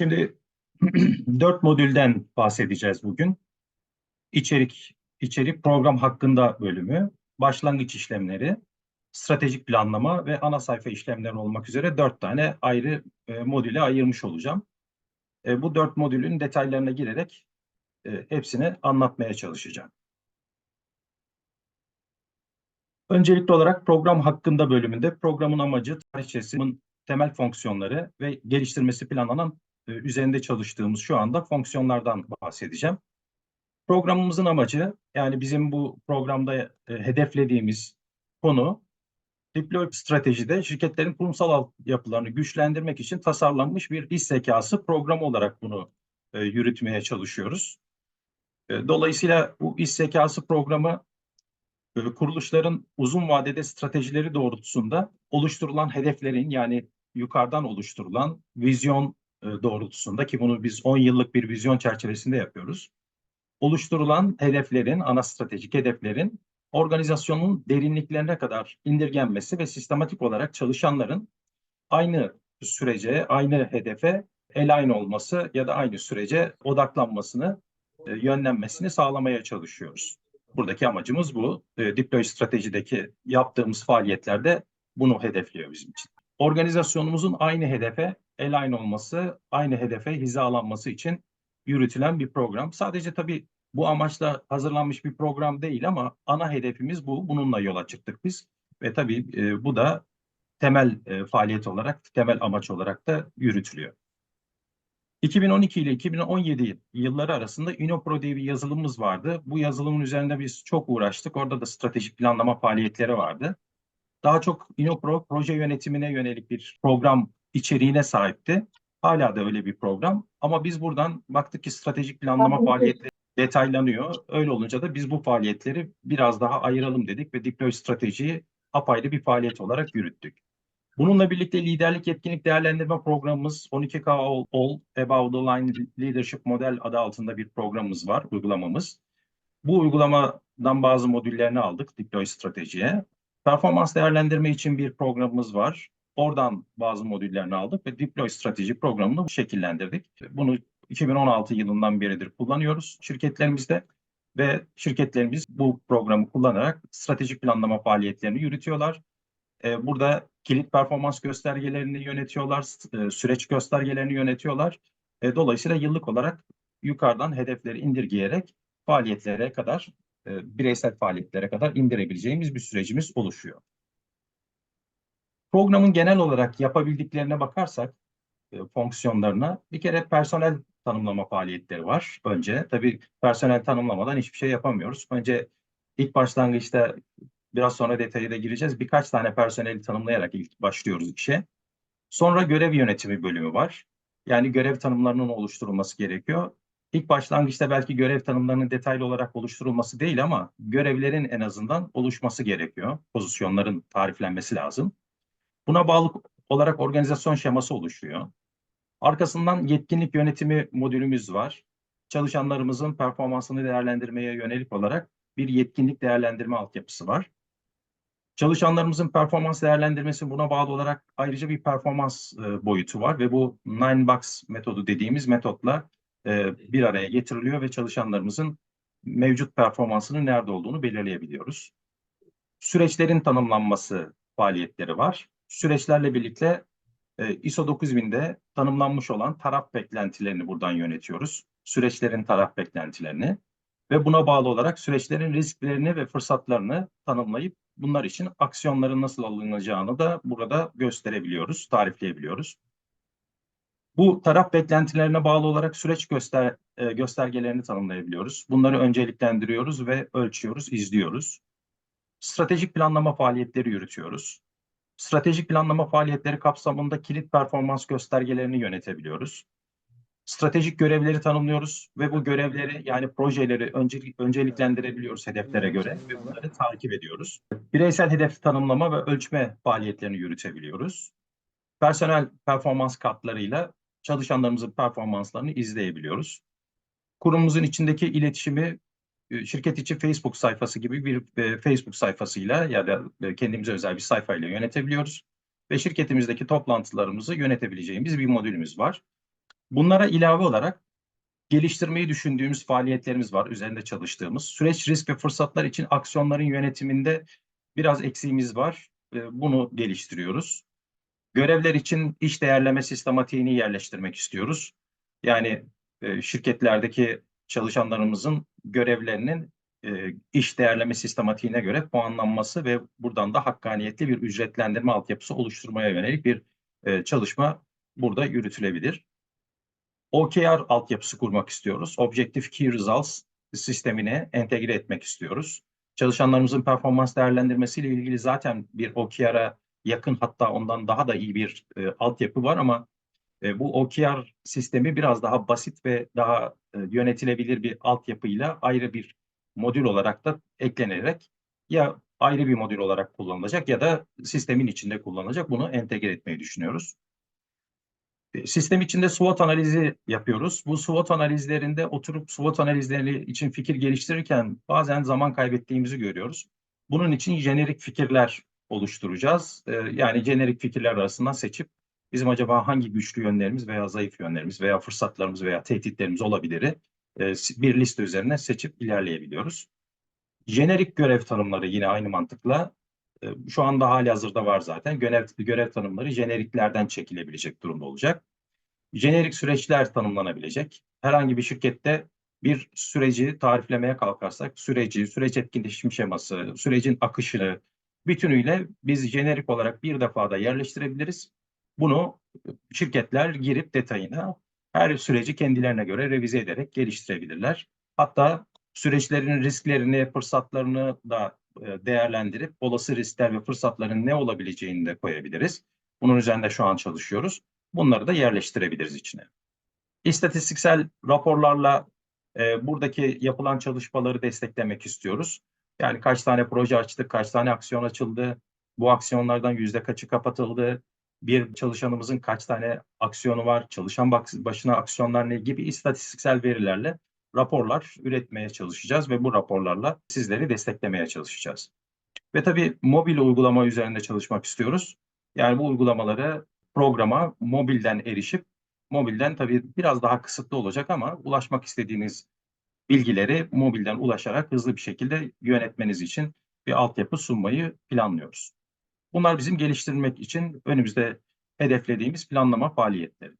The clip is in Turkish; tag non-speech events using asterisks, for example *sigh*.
Şimdi *clears throat* dört modülden bahsedeceğiz bugün. İçerik, içerik program hakkında bölümü, başlangıç işlemleri, stratejik planlama ve ana sayfa işlemleri olmak üzere dört tane ayrı e, modüle ayırmış olacağım. E, bu dört modülün detaylarına girerek e, hepsini anlatmaya çalışacağım. Öncelikli olarak program hakkında bölümünde programın amacı, tarihçesinin temel fonksiyonları ve geliştirmesi planlanan üzerinde çalıştığımız şu anda fonksiyonlardan bahsedeceğim. Programımızın amacı yani bizim bu programda e, hedeflediğimiz konu deploy stratejide şirketlerin kurumsal yapılarını güçlendirmek için tasarlanmış bir iş zekası programı olarak bunu e, yürütmeye çalışıyoruz. E, dolayısıyla bu iş zekası programı e, kuruluşların uzun vadede stratejileri doğrultusunda oluşturulan hedeflerin yani yukarıdan oluşturulan vizyon e, doğrultusunda ki bunu biz 10 yıllık bir vizyon çerçevesinde yapıyoruz. Oluşturulan hedeflerin, ana stratejik hedeflerin organizasyonun derinliklerine kadar indirgenmesi ve sistematik olarak çalışanların aynı sürece, aynı hedefe aynı olması ya da aynı sürece odaklanmasını, e, yönlenmesini sağlamaya çalışıyoruz. Buradaki amacımız bu. E, deploy stratejideki yaptığımız faaliyetlerde bunu hedefliyor bizim için. Organizasyonumuzun aynı hedefe aynı olması, aynı hedefe hizalanması için yürütülen bir program. Sadece tabii bu amaçla hazırlanmış bir program değil ama ana hedefimiz bu. Bununla yola çıktık biz. Ve tabii e, bu da temel e, faaliyet olarak, temel amaç olarak da yürütülüyor. 2012 ile 2017 yılları arasında Inopro diye bir yazılımımız vardı. Bu yazılımın üzerinde biz çok uğraştık. Orada da stratejik planlama faaliyetleri vardı. Daha çok Inopro proje yönetimine yönelik bir program içeriğine sahipti. Hala da öyle bir program. Ama biz buradan baktık ki stratejik planlama faaliyetleri detaylanıyor. Öyle olunca da biz bu faaliyetleri biraz daha ayıralım dedik ve deploy stratejiyi apayrı bir faaliyet olarak yürüttük. Bununla birlikte liderlik yetkinlik değerlendirme programımız 12K All, All Above the Line Leadership Model adı altında bir programımız var, uygulamamız. Bu uygulamadan bazı modüllerini aldık deploy stratejiye. Performans değerlendirme için bir programımız var. Oradan bazı modüllerini aldık ve deploy strateji programını şekillendirdik. Bunu 2016 yılından beridir kullanıyoruz şirketlerimizde ve şirketlerimiz bu programı kullanarak stratejik planlama faaliyetlerini yürütüyorlar. Ee, burada kilit performans göstergelerini yönetiyorlar, e, süreç göstergelerini yönetiyorlar. Dolayısıyla yıllık olarak yukarıdan hedefleri indirgeyerek faaliyetlere kadar, e, bireysel faaliyetlere kadar indirebileceğimiz bir sürecimiz oluşuyor. Programın genel olarak yapabildiklerine bakarsak, fonksiyonlarına bir kere personel tanımlama faaliyetleri var önce. Tabii personel tanımlamadan hiçbir şey yapamıyoruz. Önce ilk başlangıçta biraz sonra detayı da gireceğiz. Birkaç tane personeli tanımlayarak ilk başlıyoruz işe. Sonra görev yönetimi bölümü var. Yani görev tanımlarının oluşturulması gerekiyor. İlk başlangıçta belki görev tanımlarının detaylı olarak oluşturulması değil ama görevlerin en azından oluşması gerekiyor. Pozisyonların tariflenmesi lazım. Buna bağlı olarak organizasyon şeması oluşuyor. Arkasından yetkinlik yönetimi modülümüz var. Çalışanlarımızın performansını değerlendirmeye yönelik olarak bir yetkinlik değerlendirme altyapısı var. Çalışanlarımızın performans değerlendirmesi buna bağlı olarak ayrıca bir performans e, boyutu var ve bu nine box metodu dediğimiz metotla e, bir araya getiriliyor ve çalışanlarımızın mevcut performansının nerede olduğunu belirleyebiliyoruz. Süreçlerin tanımlanması faaliyetleri var. Süreçlerle birlikte e, ISO 9000'de tanımlanmış olan taraf beklentilerini buradan yönetiyoruz. Süreçlerin taraf beklentilerini ve buna bağlı olarak süreçlerin risklerini ve fırsatlarını tanımlayıp bunlar için aksiyonların nasıl alınacağını da burada gösterebiliyoruz, tarifleyebiliyoruz. Bu taraf beklentilerine bağlı olarak süreç göster e, göstergelerini tanımlayabiliyoruz. Bunları önceliklendiriyoruz ve ölçüyoruz, izliyoruz. Stratejik planlama faaliyetleri yürütüyoruz. Stratejik planlama faaliyetleri kapsamında kilit performans göstergelerini yönetebiliyoruz. Stratejik görevleri tanımlıyoruz ve bu görevleri yani projeleri öncelik, önceliklendirebiliyoruz hedeflere göre ve bunları takip ediyoruz. Bireysel hedef tanımlama ve ölçme faaliyetlerini yürütebiliyoruz. Personel performans kartlarıyla çalışanlarımızın performanslarını izleyebiliyoruz. Kurumumuzun içindeki iletişimi e, şirket içi Facebook sayfası gibi bir e, Facebook sayfasıyla ya da e, kendimize özel bir sayfayla yönetebiliyoruz. Ve şirketimizdeki toplantılarımızı yönetebileceğimiz bir modülümüz var. Bunlara ilave olarak geliştirmeyi düşündüğümüz faaliyetlerimiz var, üzerinde çalıştığımız. Süreç, risk ve fırsatlar için aksiyonların yönetiminde biraz eksiğimiz var. Bunu geliştiriyoruz. Görevler için iş değerleme sistematiğini yerleştirmek istiyoruz. Yani e, şirketlerdeki çalışanlarımızın görevlerinin e, iş değerleme sistematiğine göre puanlanması ve buradan da hakkaniyetli bir ücretlendirme altyapısı oluşturmaya yönelik bir e, çalışma burada yürütülebilir. OKR altyapısı kurmak istiyoruz. Objective Key Results sistemine entegre etmek istiyoruz. Çalışanlarımızın performans değerlendirmesiyle ilgili zaten bir OKR'a yakın hatta ondan daha da iyi bir e, altyapı var ama e, bu OKR sistemi biraz daha basit ve daha e, yönetilebilir bir altyapıyla ayrı bir modül olarak da eklenerek ya ayrı bir modül olarak kullanılacak ya da sistemin içinde kullanılacak. Bunu entegre etmeyi düşünüyoruz. E, Sistem içinde SWOT analizi yapıyoruz. Bu SWOT analizlerinde oturup SWOT analizleri için fikir geliştirirken bazen zaman kaybettiğimizi görüyoruz. Bunun için jenerik fikirler oluşturacağız. E, Yani jenerik fikirler arasından seçip bizim acaba hangi güçlü yönlerimiz veya zayıf yönlerimiz veya fırsatlarımız veya tehditlerimiz olabilir bir liste üzerine seçip ilerleyebiliyoruz. Jenerik görev tanımları yine aynı mantıkla e, şu anda hali hazırda var zaten. Görev, görev tanımları jeneriklerden çekilebilecek durumda olacak. Jenerik süreçler tanımlanabilecek. Herhangi bir şirkette bir süreci tariflemeye kalkarsak süreci, süreç etkileşim şeması, sürecin akışını bütünüyle biz jenerik olarak bir defada yerleştirebiliriz. Bunu şirketler girip detayına her süreci kendilerine göre revize ederek geliştirebilirler. Hatta süreçlerin risklerini, fırsatlarını da e, değerlendirip olası riskler ve fırsatların ne olabileceğini de koyabiliriz. Bunun üzerinde şu an çalışıyoruz. Bunları da yerleştirebiliriz içine. İstatistiksel raporlarla e, buradaki yapılan çalışmaları desteklemek istiyoruz. Yani kaç tane proje açtık, kaç tane aksiyon açıldı, bu aksiyonlardan yüzde kaçı kapatıldı, bir çalışanımızın kaç tane aksiyonu var, çalışan başına aksiyonlar ne gibi istatistiksel verilerle raporlar üretmeye çalışacağız ve bu raporlarla sizleri desteklemeye çalışacağız. Ve tabii mobil uygulama üzerinde çalışmak istiyoruz. Yani bu uygulamaları programa mobilden erişip mobilden tabii biraz daha kısıtlı olacak ama ulaşmak istediğiniz bilgileri mobilden ulaşarak hızlı bir şekilde yönetmeniz için bir altyapı sunmayı planlıyoruz. Bunlar bizim geliştirmek için önümüzde hedeflediğimiz planlama faaliyetleri.